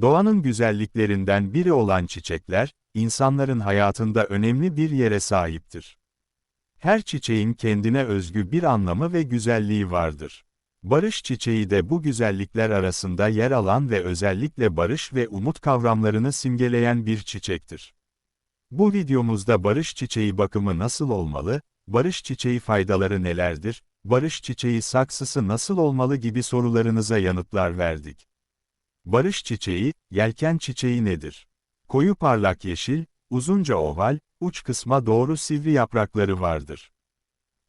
Doğanın güzelliklerinden biri olan çiçekler, insanların hayatında önemli bir yere sahiptir. Her çiçeğin kendine özgü bir anlamı ve güzelliği vardır. Barış çiçeği de bu güzellikler arasında yer alan ve özellikle barış ve umut kavramlarını simgeleyen bir çiçektir. Bu videomuzda barış çiçeği bakımı nasıl olmalı, barış çiçeği faydaları nelerdir, barış çiçeği saksısı nasıl olmalı gibi sorularınıza yanıtlar verdik. Barış çiçeği, yelken çiçeği nedir? Koyu parlak yeşil, uzunca oval, uç kısma doğru sivri yaprakları vardır.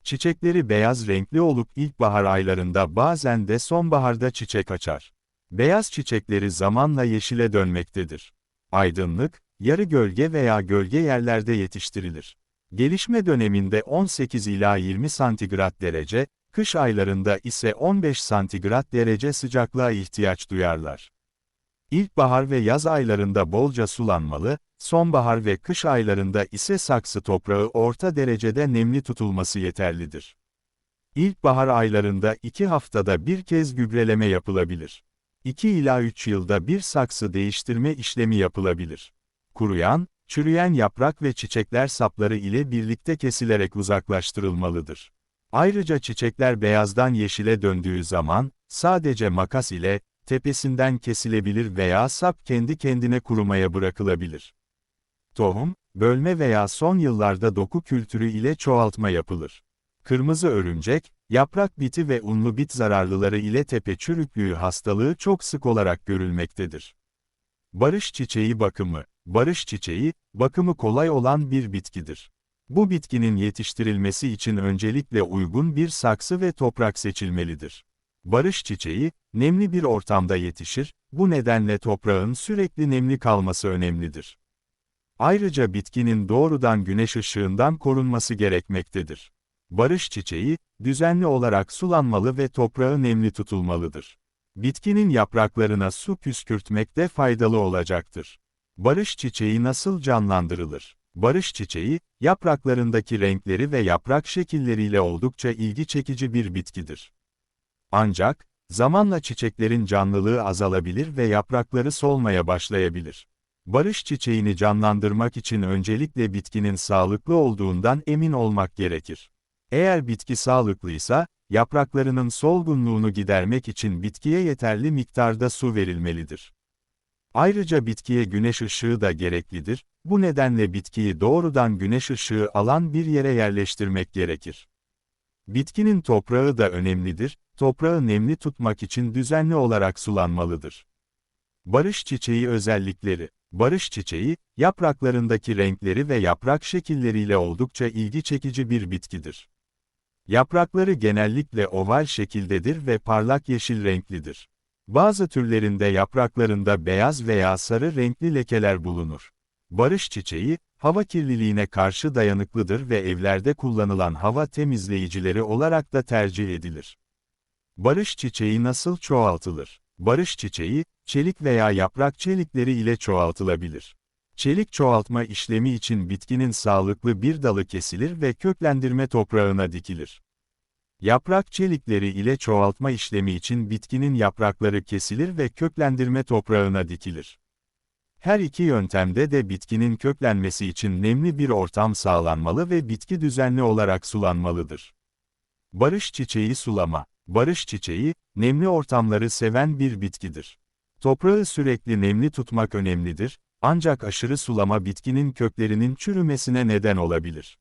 Çiçekleri beyaz renkli olup ilkbahar aylarında bazen de sonbaharda çiçek açar. Beyaz çiçekleri zamanla yeşile dönmektedir. Aydınlık, yarı gölge veya gölge yerlerde yetiştirilir. Gelişme döneminde 18 ila 20 santigrat derece, kış aylarında ise 15 santigrat derece sıcaklığa ihtiyaç duyarlar. İlkbahar ve yaz aylarında bolca sulanmalı, sonbahar ve kış aylarında ise saksı toprağı orta derecede nemli tutulması yeterlidir. İlkbahar aylarında iki haftada bir kez gübreleme yapılabilir. 2 ila 3 yılda bir saksı değiştirme işlemi yapılabilir. Kuruyan, çürüyen yaprak ve çiçekler sapları ile birlikte kesilerek uzaklaştırılmalıdır. Ayrıca çiçekler beyazdan yeşile döndüğü zaman, sadece makas ile, tepesinden kesilebilir veya sap kendi kendine kurumaya bırakılabilir. Tohum, bölme veya son yıllarda doku kültürü ile çoğaltma yapılır. Kırmızı örümcek, yaprak biti ve unlu bit zararlıları ile tepe çürüklüğü hastalığı çok sık olarak görülmektedir. Barış çiçeği bakımı Barış çiçeği, bakımı kolay olan bir bitkidir. Bu bitkinin yetiştirilmesi için öncelikle uygun bir saksı ve toprak seçilmelidir. Barış çiçeği, nemli bir ortamda yetişir, bu nedenle toprağın sürekli nemli kalması önemlidir. Ayrıca bitkinin doğrudan güneş ışığından korunması gerekmektedir. Barış çiçeği, düzenli olarak sulanmalı ve toprağı nemli tutulmalıdır. Bitkinin yapraklarına su püskürtmek de faydalı olacaktır. Barış çiçeği nasıl canlandırılır? Barış çiçeği, yapraklarındaki renkleri ve yaprak şekilleriyle oldukça ilgi çekici bir bitkidir. Ancak, zamanla çiçeklerin canlılığı azalabilir ve yaprakları solmaya başlayabilir. Barış çiçeğini canlandırmak için öncelikle bitkinin sağlıklı olduğundan emin olmak gerekir. Eğer bitki sağlıklıysa, yapraklarının solgunluğunu gidermek için bitkiye yeterli miktarda su verilmelidir. Ayrıca bitkiye güneş ışığı da gereklidir, bu nedenle bitkiyi doğrudan güneş ışığı alan bir yere yerleştirmek gerekir. Bitkinin toprağı da önemlidir, toprağı nemli tutmak için düzenli olarak sulanmalıdır. Barış çiçeği özellikleri Barış çiçeği, yapraklarındaki renkleri ve yaprak şekilleriyle oldukça ilgi çekici bir bitkidir. Yaprakları genellikle oval şekildedir ve parlak yeşil renklidir. Bazı türlerinde yapraklarında beyaz veya sarı renkli lekeler bulunur. Barış çiçeği, hava kirliliğine karşı dayanıklıdır ve evlerde kullanılan hava temizleyicileri olarak da tercih edilir. Barış çiçeği nasıl çoğaltılır? Barış çiçeği, çelik veya yaprak çelikleri ile çoğaltılabilir. Çelik çoğaltma işlemi için bitkinin sağlıklı bir dalı kesilir ve köklendirme toprağına dikilir. Yaprak çelikleri ile çoğaltma işlemi için bitkinin yaprakları kesilir ve köklendirme toprağına dikilir. Her iki yöntemde de bitkinin köklenmesi için nemli bir ortam sağlanmalı ve bitki düzenli olarak sulanmalıdır. Barış çiçeği sulama Barış çiçeği, nemli ortamları seven bir bitkidir. Toprağı sürekli nemli tutmak önemlidir, ancak aşırı sulama bitkinin köklerinin çürümesine neden olabilir.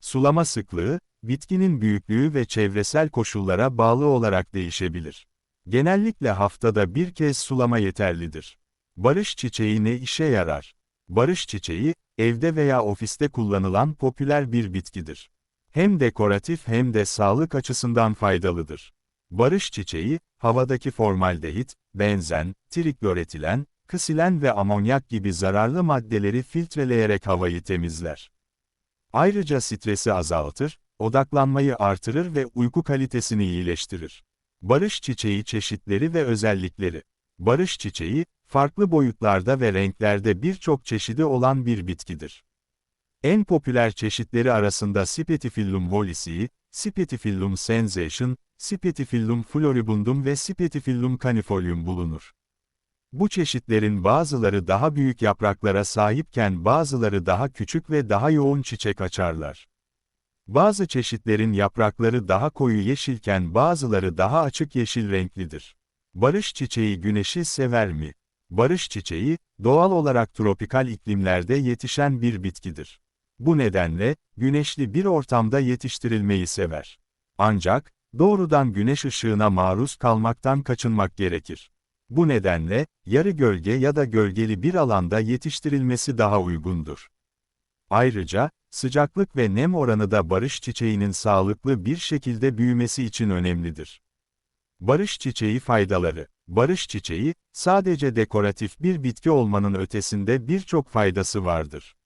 Sulama sıklığı, bitkinin büyüklüğü ve çevresel koşullara bağlı olarak değişebilir. Genellikle haftada bir kez sulama yeterlidir. Barış çiçeği ne işe yarar? Barış çiçeği, evde veya ofiste kullanılan popüler bir bitkidir. Hem dekoratif hem de sağlık açısından faydalıdır. Barış çiçeği, havadaki formaldehit, benzen, trikloretilen, kısilen ve amonyak gibi zararlı maddeleri filtreleyerek havayı temizler. Ayrıca stresi azaltır, odaklanmayı artırır ve uyku kalitesini iyileştirir. Barış çiçeği çeşitleri ve özellikleri. Barış çiçeği, farklı boyutlarda ve renklerde birçok çeşidi olan bir bitkidir. En popüler çeşitleri arasında Sipetifillum hollisii, Sipetifillum sensation, Sipetifillum floribundum ve Sipetifillum canifolium bulunur. Bu çeşitlerin bazıları daha büyük yapraklara sahipken bazıları daha küçük ve daha yoğun çiçek açarlar. Bazı çeşitlerin yaprakları daha koyu yeşilken bazıları daha açık yeşil renklidir. Barış çiçeği güneşi sever mi? Barış çiçeği, doğal olarak tropikal iklimlerde yetişen bir bitkidir. Bu nedenle, güneşli bir ortamda yetiştirilmeyi sever. Ancak, doğrudan güneş ışığına maruz kalmaktan kaçınmak gerekir. Bu nedenle, yarı gölge ya da gölgeli bir alanda yetiştirilmesi daha uygundur. Ayrıca, sıcaklık ve nem oranı da barış çiçeğinin sağlıklı bir şekilde büyümesi için önemlidir. Barış çiçeği faydaları Barış çiçeği, sadece dekoratif bir bitki olmanın ötesinde birçok faydası vardır.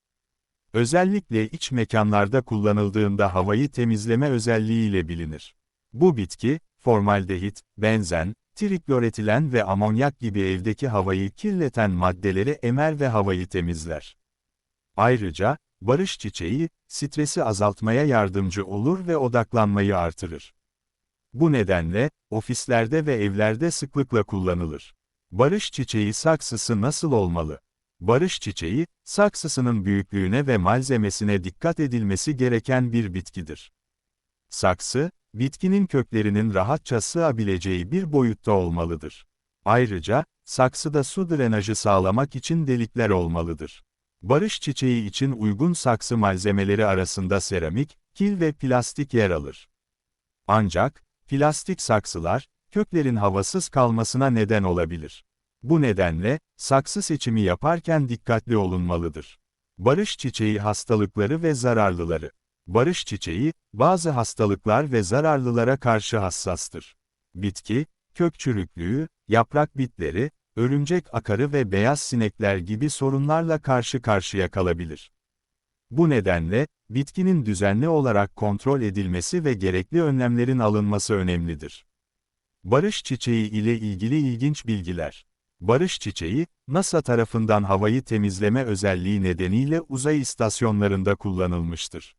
Özellikle iç mekanlarda kullanıldığında havayı temizleme özelliğiyle bilinir. Bu bitki, formaldehit, benzen, trikloretilen ve amonyak gibi evdeki havayı kirleten maddeleri emer ve havayı temizler. Ayrıca, barış çiçeği, stresi azaltmaya yardımcı olur ve odaklanmayı artırır. Bu nedenle, ofislerde ve evlerde sıklıkla kullanılır. Barış çiçeği saksısı nasıl olmalı? Barış çiçeği, saksısının büyüklüğüne ve malzemesine dikkat edilmesi gereken bir bitkidir. Saksı, bitkinin köklerinin rahatça sığabileceği bir boyutta olmalıdır. Ayrıca, saksıda su drenajı sağlamak için delikler olmalıdır. Barış çiçeği için uygun saksı malzemeleri arasında seramik, kil ve plastik yer alır. Ancak, plastik saksılar, köklerin havasız kalmasına neden olabilir. Bu nedenle, saksı seçimi yaparken dikkatli olunmalıdır. Barış çiçeği hastalıkları ve zararlıları. Barış çiçeği, bazı hastalıklar ve zararlılara karşı hassastır. Bitki, kök çürüklüğü, yaprak bitleri, örümcek akarı ve beyaz sinekler gibi sorunlarla karşı karşıya kalabilir. Bu nedenle, bitkinin düzenli olarak kontrol edilmesi ve gerekli önlemlerin alınması önemlidir. Barış çiçeği ile ilgili ilginç bilgiler. Barış çiçeği, NASA tarafından havayı temizleme özelliği nedeniyle uzay istasyonlarında kullanılmıştır.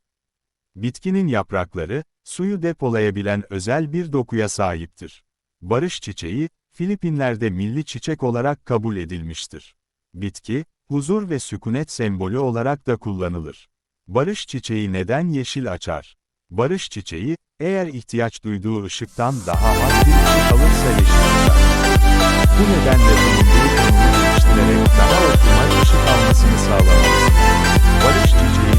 Bitkinin yaprakları, suyu depolayabilen özel bir dokuya sahiptir. Barış çiçeği, Filipinler'de milli çiçek olarak kabul edilmiştir. Bitki, huzur ve sükunet sembolü olarak da kullanılır. Barış çiçeği neden yeşil açar? Barış çiçeği, eğer ihtiyaç duyduğu ışıktan daha az bir ışık alırsa yeşil. Bu nedenle bulunduğu konumu geliştirerek daha optimal ışık almasını sağlamalısın. Barış çiçeği